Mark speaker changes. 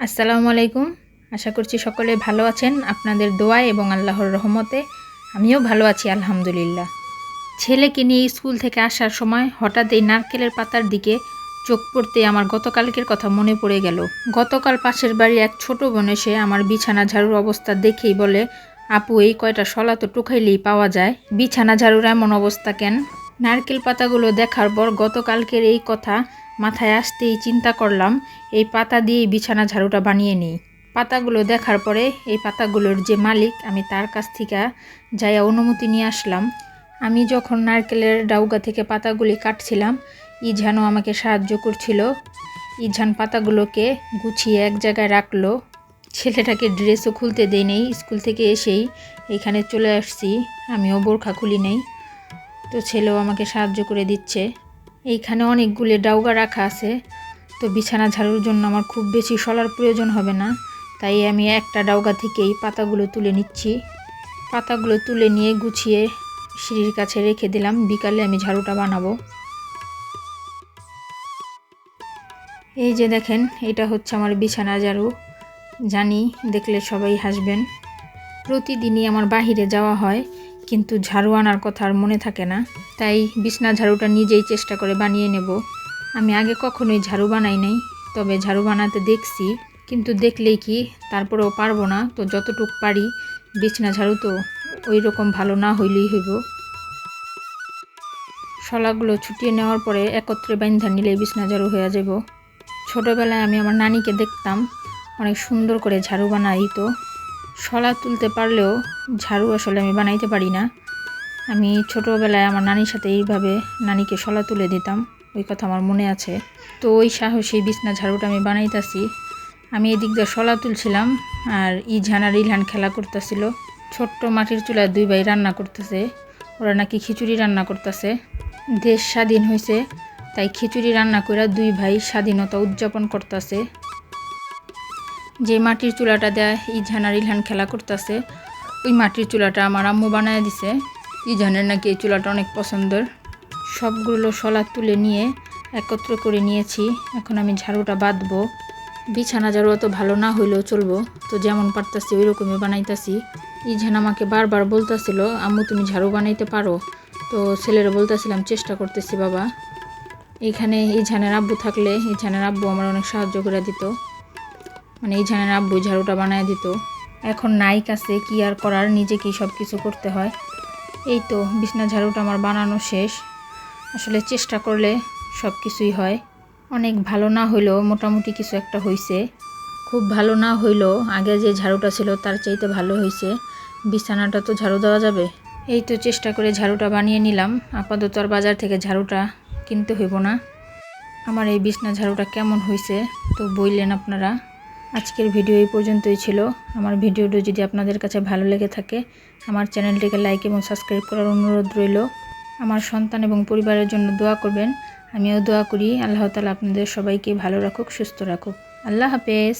Speaker 1: আসসালামু আলাইকুম। আশা করছি সকলে ভালো আছেন আপনাদের দোয়ায় এবং আল্লাহর রহমতে। আমিও ভালো আছি, আলহামদুলিল্লাহ। ছেলেকে নিয়ে স্কুল থেকে আসার সময় হঠাৎ এই নারকেলের পাতার দিকে চোখ পড়তে আমার গতকালকের কথা মনে পড়ে গেল। গতকাল পাশের বাড়ি এক ছোট বোন এসে আমার বিছানা ঝাড়ুর অবস্থা দেখেই বলে, আপু, এই কয়টা শলা তো টুকাইলেই পাওয়া যায়। বিছানা ঝাড়ুর এমন অবস্থা কেন? নারকেল পাতাগুলো দেখার পর গতকালকের এই কথা মাথায় আসতেই চিন্তা করলাম, এই পাতা দিয়েই বিছানা ঝাড়ুটা বানিয়ে নিই। পাতাগুলো দেখার পরে এই পাতাগুলোর যে মালিক, আমি তার কাছ থেকে যাইয়া অনুমতি নিয়ে আসলাম। আমি যখন নারকেলের ডাউগা থেকে পাতাগুলি কাটছিলাম, ইঝানও আমাকে সাহায্য করছিল। ইঝান পাতাগুলোকে গুছিয়ে এক জায়গায় রাখল। ছেলেটাকে ড্রেসও খুলতে দেই নেই, স্কুল থেকে এসেই এখানে চলে আসছি। আমিও বোরখা খুলি নেই। তো ছেলেও আমাকে সাহায্য করে দিচ্ছে। এইখানে অনেকগুলি ডাউগা রাখা আছে। তো বিছানা ঝাড়ুর জন্য আমার খুব বেশি সলার প্রয়োজন হবে না। তাই আমি একটা ডাউগা থেকেই পাতাগুলো তুলে নিচ্ছি। পাতাগুলো তুলে নিয়ে গুছিয়ে সিঁড়ির কাছে রেখে দিলাম। বিকালে আমি ঝাড়ুটা বানাবো। এই যে দেখেন, এটা হচ্ছে আমার বিছানা ঝাড়ু। জানি, দেখলে সবাই হাসবেন। প্রতিদিনই আমার বাহিরে যাওয়া হয়। কিন্তু ঝাড়ু আনার কথা আর মনে থাকে না। তাই বিছনা ঝাড়ুটা নিজেই চেষ্টা করে বানিয়ে নেব। আমি আগে কখনোই ঝাড়ু বানাই নাই, তবে ঝাড়ু বানাতে দেখছি, কিন্তু দেখলেই কি তারপরেও পারব না, তো যতটুক পারি বিছনা ঝাড়ু তো ওই রকম ভালো না হইলেই হইব। শলাগুলো ছুটিয়ে নেওয়ার পরে একত্রে বাইন্ধা নিলে বিছনা ঝাড়ু হয়ে যাব ছোটোবেলায় আমি আমার নানিকে দেখতাম, অনেক সুন্দর করে ঝাড়ু বানাই তো শলা তুলতে পারলেও ঝাড়ু আসলে আমি বানাইতে পারি না। আমি ছোটোবেলায় আমার নানির সাথে এইভাবে নানিকে শলা তুলে দিতাম, ওই কথা আমার মনে আছে। তো ওই সাহসী বিছনা ঝাড়ুটা আমি বানাইতাছি। আমি এদিক দিয়ে শলা তুলছিলাম আর ইঝান আর ইলহান খেলা করতেছিল। ছোট্ট মাটির চুলায় দুই ভাই রান্না করতেছে, ওরা নাকি খিচুড়ি রান্না করতেছে। দেশ স্বাধীন হয়েছে তাই খিচুড়ি রান্না করে দুই ভাই স্বাধীনতা উদযাপন করতেছে। যে মাটির চুলাটা দেয় আর ইলহান খেলা করতেছে, ওই মাটির চুলাটা আমার আম্মু বানায় দিছে। ইজানের নাকি এই চুলাটা অনেক পছন্দের। সবগুলো শলা তুলে নিয়ে একত্র করে নিয়েছি। এখন আমি ঝাড়ুটা বাঁধবো। বিছানা ঝাড়ু অত ভালো না হইলেও চলবো। তো যেমন পারতাছি ওই রকমই বানাইতাছি। ইঝান আমাকে বারবার বলতাছিল, আম্মু, তুমি ঝাড়ু বানাইতে পারো? তো ছেলেরা বলতেছিলাম, চেষ্টা করতেছি বাবা। এইখানে ইঝানের আব্বু থাকলে ইঝানের আব্বু আমার অনেক সাহায্য করে দিত। মানে ইঝানের আব্বু ঝাড়ুটা বানায় দিত। এখন নাইক আছে, কি আর করার, নিজেকেই সব কিছু করতে হয়। এই তো, বিছনা ঝাড়ুটা আমার বানানো শেষ। আসলে চেষ্টা করলে সব কিছুই হয়। অনেক ভালো না হইলেও মোটামুটি কিছু একটা হয়েছে খুব ভালো না হইলেও আগে যে ঝাড়ুটা ছিল তার চাইতে ভালো হয়েছে বিছানাটা তো ঝাড়ু দেওয়া যাবে। এই তো চেষ্টা করে ঝাড়ুটা বানিয়ে নিলাম। আপাতত আর বাজার থেকে ঝাড়ুটা কিনতে হইব না। আমার এই বিছনা ঝাড়ুটা কেমন হয়েছে তো বললেন আপনারা। আজকের ভিডিও এই পর্যন্তই ছিল। আমার ভিডিওটি যদি আপনাদের কাছে ভালো লেগে থাকে, আমার চ্যানেলটিকে লাইক এবং সাবস্ক্রাইব করার অনুরোধ রইল। আমার সন্তান এবং পরিবারের জন্য দোয়া করবেন। আমিও দোয়া করি। আল্লাহ তালা আপনাদের সবাইকে ভালো রাখুক, সুস্থ রাখুক। আল্লাহ হাফেজ।